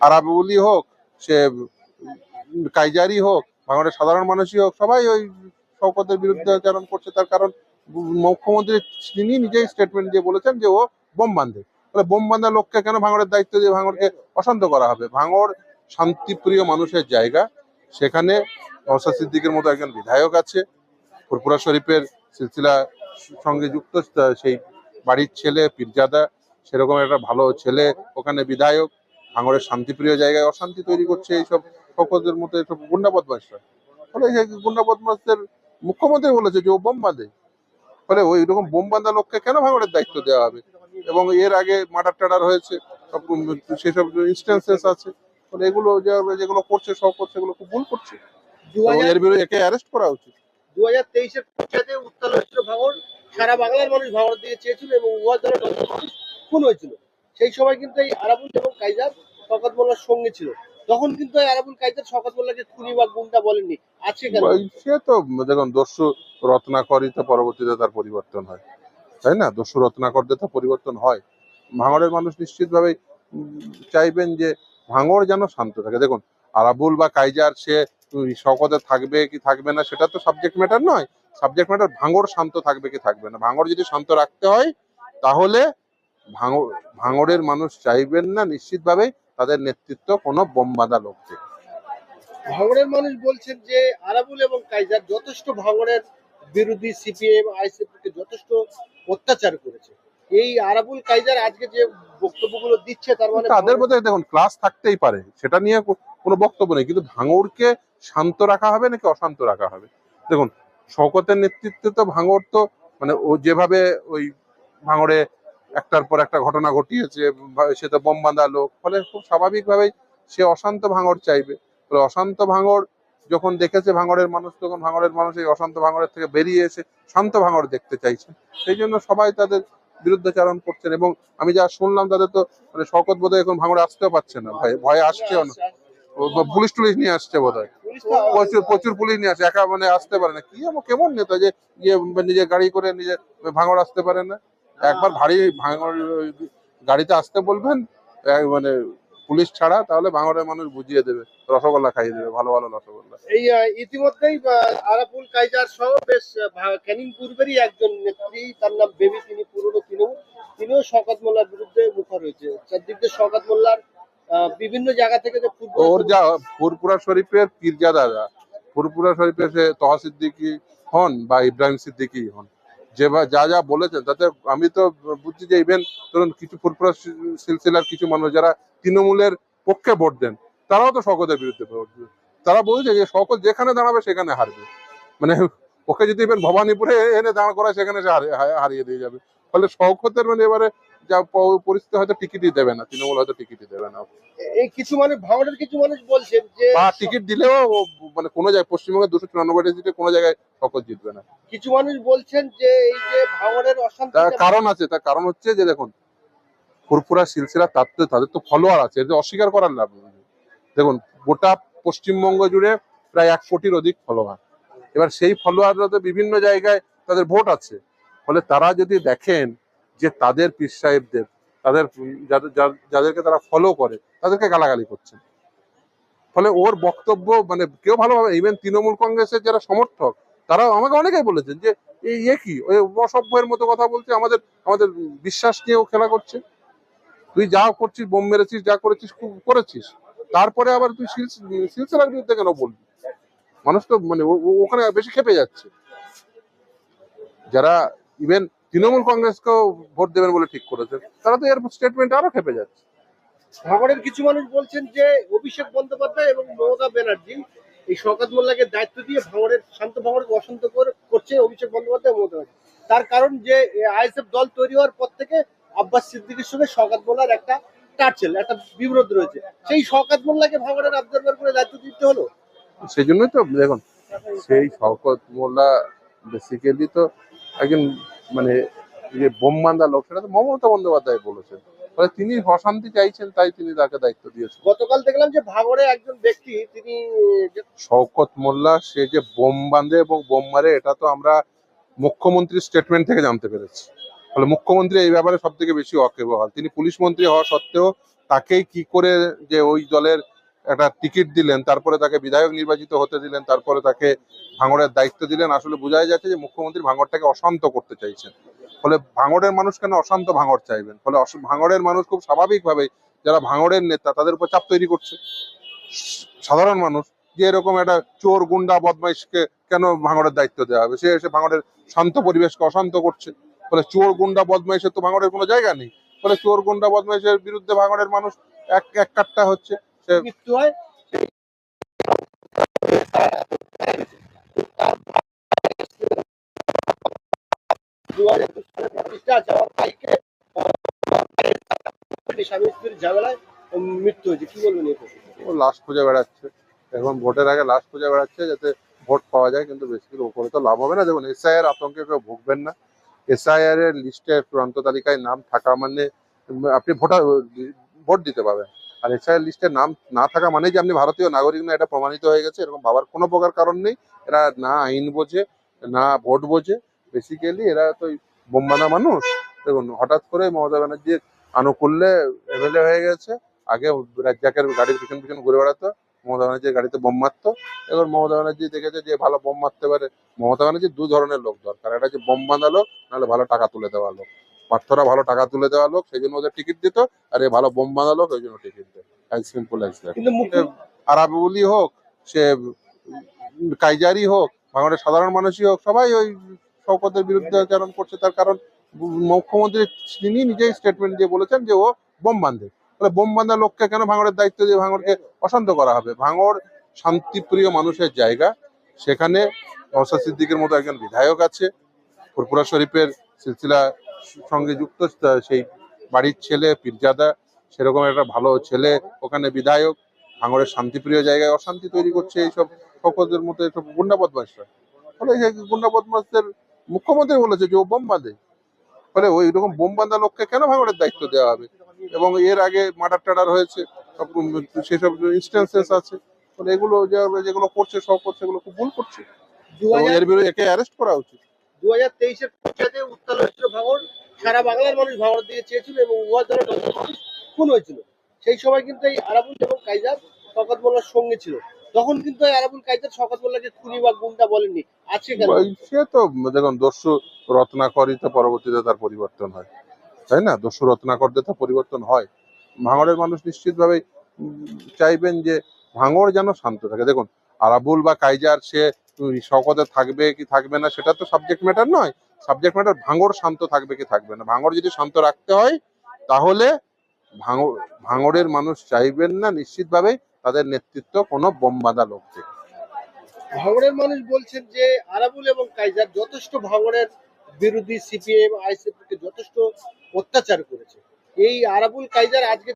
আরাবুলি হোক, সে কাইজারি হোক ভাঙড়ের সাধারণ মানুষই হোক, সবাই ওই শওকতের বিরুদ্ধে আচরণ করছে তার কারণ মুখ্যমন্ত্রী তিনি নিজেই স্টেটমেন্ট দিয়ে বলেছেন যে ও বোম বাঁধে। তাহলে বোম বাঁধা লোককে কেন ভাঙড়ের দায়িত্ব দিয়ে ভাঙড়কে অশান্ত করা হবে? ভাঙড় শান্তিপ্রিয় মানুষের জায়গা। সেখানে নওশাদ সিদ্দিকের মতো একজন বিধায়ক আছে। ফুরপুরা শরীফের সিলসিলা সঙ্গে যুক্ত সেই বাড়ির ছেলে, পীরজাদা, সেরকম একটা ভালো ছেলে, ওখানে বিধায়ক। ভাঙড়ের শান্তিপ্রিয় জায়গায় অশান্তি তৈরি করছে এইসব শকতের মতো এইসব গুন্ডা বদমাশরা। ফলে সেই গুন্ডা বদমাশদের মুখ্যমন্ত্রী বলেছে যে ও বোম বাঁধে। ফলে ওই রকম বোম বাঁধা লোককে কেন ভাঙড়ের দায়িত্ব দেওয়া হবে? এবং এর আগে মার্ডার টাডার হয়েছে সব সেসব ইনস্টেন্সেস আছে। ফলে এগুলো যেগুলো করছে সব করছে এগুলো খুব ভুল করছে। এর বিরুদ্ধে একে অ্যারেস্ট করা উচিত। দু হাজার তেইশের পঞ্চায়েতে উত্তাল হয়েছিল ভাঙড়। সারা বাংলার মানুষ দিকে চেয়েছিল এবং দলের মানুষ খুন হয়েছিল। সেই সময় কিন্তু এই আরাবুল এবং কাইজার শওকত মোল্লার সঙ্গে ছিল। তখন কিন্তু এই আরাবুল কাইজার শওকত মোল্লাকে খুনি বা গুন্ডা বলেননি। আজকে কেন? সে তো, দেখুন, দস্যু রত্নাকরই তো পরবর্তীতে তার পরিবর্তন হয়। তাই না? দস্যু রত্নাকর দিয়ে তো পরিবর্তন হয়। ভাঙড়ের মানুষ নিশ্চিতভাবে চাইবেন যে ভাঙড় যেন শান্ত থাকে। দেখুন, আরাবুল বা কাইজার সে শকতে থাকবে কি থাকবে না, সেটা তো সাবজেক্ট ম্যাটার নয়। সাবজেক্ট ম্যাটার ভাঙড় শান্ত থাকবে কি থাকবে না। ভাঙড় যদি শান্ত রাখতে হয়, তাহলে ভাঙড়ের মানুষ চাইবেন না নিশ্চিতভাবেই তাদের নেতৃত্ব কোনো বোম বাঁধা লোককে ভাঙড়ের মানুষ বলছেন যে আরাবুল এবং কাইজার যথেষ্ট ভাঙড়ের বিরোধী সিপিএম আইসিপিকে যথেষ্ট অত্যাচার করেছে। এই আরাবুল কাইজার আজকে যে বক্তব্যগুলো দিচ্ছে তার মানে তাদের মধ্যে দেখুন ক্লাস থাকতেই পারে। সেটা নিয়ে কোনো বক্তব্য নেই কিন্তু ভাঙড়কে শান্ত রাখা হবে নাকি অশান্ত রাখা হবে? দেখুন শওকতের নেতৃত্বে তো ভাঙড় তো মানে ও যেভাবে ওই ভাঙড়ে একটার পর একটা ঘটনা ঘটিয়েছে সে তো বোম বাঁধা লোক। ফলে খুব স্বাভাবিকভাবেই সে অশান্ত ভাঙড় চাইবে। ফলে অশান্ত ভাঙড় যখন দেখেছে ভাঙড়ের মানুষ, তখন ভাঙড়ের মানুষ এই অশান্ত ভাঙড়ের থেকে বেরিয়ে এসে শান্ত ভাঙড় দেখতে চাইছে। সেই জন্য সবাই তাদের বিরুদ্ধাচারণ করছেন এবং আমি যা শুনলাম, তাদের তো মানে শকত বোধহয় এখন ভাঙড়ে আসতেও পারছে না। ভয়ে ভয়ে আসছেও না পুলিশ টুলিশ নিয়ে আসছে পুলিশ প্রচুর প্রচুর পুলিশ নিয়ে আসে। একা মানে আসতে পারে না। কি কেমন নেতা যে ইয়ে নিজে গাড়ি করে নিজে ভাঙড় আসতে পারে না? একবার ভারী ভাঙড় ওই গাড়িতে আসতে বলবেন মানে পুলিশ ছাড়া তাহলে ভাঙড়ের মানুষ বুঝিয়ে দেবে রসগোল্লা খাইয়ে দেবে ভালো ভালো রসগোল্লা। এই ইতিমধ্যেই আহ, আরাবুল কাইজার সহ বেশ ক্যানিং পূর্বেরই একজন নেত্রী তার নাম বেবি তিনি পুরনো তৃণমূল তিনিও শকত মোল্লার বিরুদ্ধে মুখর হয়েছে। চারদিক দিয়ে শওকত মোল্লার বিভিন্ন জায়গা থেকে যে ওর যা ফুরপুরা শরীফের পীরজাদারা ফুরপুরা শরীফের সে তহা সিদ্দিকি হন বা ইব্রাহিম সিদ্দিকি হন। যে যা যা বলেছেন, তাতে আমি তো বুঝছি যে ইভেন ধরুন কিছু ফুরপুরা সিলসিলার কিছু মানুষ যারা তৃণমূলের পক্ষে ভোট দেন, তারাও তো শকতের বিরুদ্ধে ভোট দেবে তারা বলছে যে শকত যেখানে দাঁড়াবে সেখানে হারবে। মানে ওকে যদি ইভেন ভবানীপুরে এনে দাঁড় করায় সেখানে সে হারিয়ে দিয়ে যাবে। ফলে শকতের মানে এবারে যা পরিস্থিতি হয়তো টিকিটই দেবে না তৃণমূল হয়তো টিকিটই দেবে না। এই কিছু ভাঙড়ের কিছু মানুষ বলছেন যে বা টিকিট দিলেও মানে কোনো জায়গায় পশ্চিমবঙ্গের দুশো চুরানব্বইটা সিটে কোনো জায়গায় শকত জিতবে না। কিছু মানুষ বলছেন যে এই যে ভাঙড়ের অশান্তি তার কারণ আছে তার কারণ হচ্ছে যে দেখুন ফুরফুরা সিলসিলা তার তো তাদের তো ফলোয়ার আছে এটা অস্বীকার করার লাভ দেখুন গোটা পশ্চিমবঙ্গ জুড়ে প্রায় এক কোটির অধিক ফলোয়ার এবার সেই ফলোয়াররা তো বিভিন্ন জায়গায় তাদের ভোট আছে। ফলে তারা যদি দেখেন যে তাদের পীর সাহেবদের, তাদের যাদেরকে তারা ফলো করে, তাদেরকে গালাগালি করছেন। ফলে ওর বক্তব্য মানে কেউ ভালোভাবে ইভেন তৃণমূল কংগ্রেসের যারা সমর্থক, তারাও আমাকে অনেকেই বলেছেন যে ইয়ে কি? অসভ্যের মতো কথা বলছে, আমাদের আমাদের বিশ্বাস নিয়েও খেলা করছে। তুই যা করছিস, বোম মেরেছিস, যা করেছিস করেছিস। তারপরে আবার তুই সিলস- সিলসিলার বিরুদ্ধে কেন বলবি? মানুষ তো মানে ওখানে বেশি খেপে যাচ্ছে। যারা ইভেন তৃণমূল কংগ্রেসকেও ভোট দেবেন বলে ঠিক করেছে। তারা তো এর স্টেটমেন্ট আরও খেপে যাচ্ছে। ভাঙড়ের কিছু মানুষ বলছেন যে অভিষেক বন্দ্যোপাধ্যায় এবং মমতা ব্যানার্জি এই শওকত মোল্লাকে দায়িত্ব দিয়ে ভাঙড়ের শান্ত ভাঙড়কে অশান্ত করে- করছে অভিষেক বন্দ্যোপাধ্যায় মমতা তার কারণ যে আইএসএফ দল তৈরি হওয়ার পর থেকে আব্বাস সিদ্দিকের সঙ্গে শওকত মোল্লার একটা টার্চেল একটা বিরোধ রয়েছে। সেই শওকত মোল্লাকে ভাঙড়ের অবজারভার করে দায়িত্ব দিতে হলো? সেই জন্যই তো দেখুন সেই শওকত মোল্লা বেসিক্যালি তো একজন মানে যে বোম বান্ধা লোক সেটা তো মমতা বন্দ্যোপাধ্যায় বলেছেন। ফলে তিনি অশান্তি চাইছেন তাই তিনি তাকে দায়িত্ব দিয়েছেন। গতকাল দেখলাম যে ভাঙড়ে একজন ব্যক্তি তিনি যে শওকত মোল্লা সে যে বোম বাঁধে এবং বোম মারে এটা তো আমরা মুখ্যমন্ত্রীর স্টেটমেন্ট থেকে জানতে পেরেছি। ফলে মুখ্যমন্ত্রী এই ব্যাপারে সব থেকে বেশি ওয়াকিবহাল তিনি পুলিশ মন্ত্রী হওয়া সত্ত্বেও তাকেই কি করে যে ওই দলের একটা টিকিট দিলেন, তারপরে তাকে বিধায়ক নির্বাচিত হতে দিলেন, তারপরে তাকে ভাঙড়ের দায়িত্ব দিলেন, আসলে বোঝাই যাচ্ছে যে মুখ্যমন্ত্রী ভাঙড়টাকে অশান্ত করতে চাইছেন। ফলে ভাঙড়ের মানুষ কেন অশান্ত ভাঙড় চাইবেন? ফলে ভাঙড়ের মানুষ খুব স্বাভাবিকভাবেই যারা ভাঙড়ের নেতা, তাদের উপর চাপ তৈরি করছে। সাধারণ মানুষ যে এরকম একটা চোর, গুন্ডা, বদমাইশকে কেন ভাঙড়ের দায়িত্ব দেওয়া হবে? সে এসে ভাঙড়ের শান্ত পরিবেশকে অশান্ত করছে। ফলে চোর, গুন্ডা, বদমাইশের তো ভাঙড়ের কোনো জায়গা নেই। ফলে চোর, গুন্ডা, বদমাইশের বিরুদ্ধে ভাঙড়ের মানুষ এক এক কাট্টা হচ্ছে। মৃত্যু হয়। দু হাজার একুশ সালে প্রতিষ্ঠা আছে আমার ভাইকে স্বামী স্ত্রীর ঝামেলায় মৃত্যু হয়েছে। কি বলবেন ও লাশ খুঁজে বেড়াচ্ছে। এখন ভোটের আগে লাশ খুঁজে বেড়াচ্ছে যাতে ভোট পাওয়া যায় কিন্তু উপরে তো লাভ হবে না। এসআইআর আতঙ্কে কেউ ভুগবেন না। এসআইআর এর লিস্টে চূড়ান্ত তালিকায় নাম থাকা মানে আপনি ভোটার ভোট দিতে পারবেন। আর এসআইআর লিস্টে নাম না থাকা মানে যে আপনি ভারতীয় নাগরিক না, এটা প্রমাণিত হয়ে গেছে, এরকম ভাবার কোনো প্রকার কারণ নেই। এরা না আইন বোঝে, না ভোট বোঝে। বেসিক্যালি এরা তো বোম্বানা মানুষ। দেখুন, হঠাৎ করে মমতা ব্যানার্জির আনুকূল্যে এমএলএ হয়ে গেছে, আগে রাজ্জাকের গাড়ির পিছন পিছন ঘুরে বেড়াতো, মমতা ব্যানার্জির গাড়িতে বোম মারতো। এবার মমতা ব্যানার্জি দেখেছে যে ভালো বোম মারতে পারে। মমতা ব্যানার্জির দু ধরনের লোক দরকার, একটা হচ্ছে বোম বাঁধা লোক, নাহলে ভালো টাকা তুলে দেওয়া লোক। পার্থরা ভালো টাকা তুলে দেওয়া লোক সেই জন্য ওদের টিকিট দিত। আর এ ভালো বোম বাঁধা লোক ওই জন্য টিকিট দেয় সিম্পল আরাবুলি হোক সে কাইজারি হোক ভাঙড়ের সাধারণ মানুষই হোক সবাই ওই শওকতের বিরুদ্ধে আচরণ করছে। তার কারণ মুখ্যমন্ত্রী তিনি নিজেই স্টেটমেন্ট দিয়ে বলেছেন যে ও বোম বাঁধে। তাহলে বোম বাঁধা লোককে কেন ভাঙড়ের দায়িত্ব দিয়ে ভাঙড়কে অশান্ত করা হবে? ভাঙড় শান্তিপ্রিয় মানুষের জায়গা। সেখানে নওশাদ সিদ্দিকের মতো একজন বিধায়ক আছে। ফুরপুরা শরীফের সিলসিলা সঙ্গে যুক্ত সেই বাড়ির ছেলে পীরজাদা সেরকম একটা ভালো ছেলে ওখানে বিধায়ক ভাঙড়ের শান্তিপ্রিয় জায়গায় অশান্তি তৈরি করছে এইসব শকতের মতো এইসব গুন্ডা বদমাশরা। ফলে গুন্ডা বদমাশদের মুখ্যমন্ত্রী বলেছে যে ও বোম বাঁধে। ফলে ওই রকম বোম বাঁধা লোককে কেন ভাঙড়ের দায়িত্ব দেওয়া হবে? এবং এর আগে মার্ডার টাডার হয়েছে সব সেসব ইনস্টেন্সেস আছে। ফলে এগুলো যেগুলো করছে সব করছে এগুলো খুব ভুল করছে। এর বিরুদ্ধে একে অ্যারেস্ট করা উচিত। সারা বাংলার মানুষ দিকে চেয়েছিল এবং দলের লোকজন খুন হয়েছিল, সেই সময় কিন্তু এই আরাবুল এবং কাইজার মোল্লার সঙ্গে ছিল। তখন কিন্তু আরাবুল কাইজার মোল্লাকে খুনি বা গুন্ডা বলেননি। আছে সে তো, দেখুন, দস্যু রত্নাকরই তো পরবর্তীতে তার পরিবর্তন হয়। তাই না? দস্যু রত্নাকর দিয়ে তো পরিবর্তন হয়। ভাঙড়ের মানুষ নিশ্চিতভাবে চাইবেন যে ভাঙড় যেন শান্ত থাকে। দেখুন, আরাবুল বা কাইজার সে শকতে থাকবে কি থাকবে না, সেটা তো সাবজেক্ট ম্যাটার নয়। সাবজেক্ট ম্যাটার ভাঙড় শান্ত থাকবে কি থাকবে না। ভাঙড় যদি শান্ত রাখতে হয়, তাহলে ভাঙড়, ভাঙড়ের মানুষ চাইবেন না নিশ্চিতভাবে তাদের নেতৃত্ব কোনো বোম বাঁধা লোককে ভাঙড়ের মানুষ বলছেন যে আরাবুল এবং কাইজার যথেষ্ট ভাঙড়ের বিরোধী সিপিএম আইসিপি কে যথেষ্ট অত্যাচার করেছে। এই আরাবুল কাইজার আজকে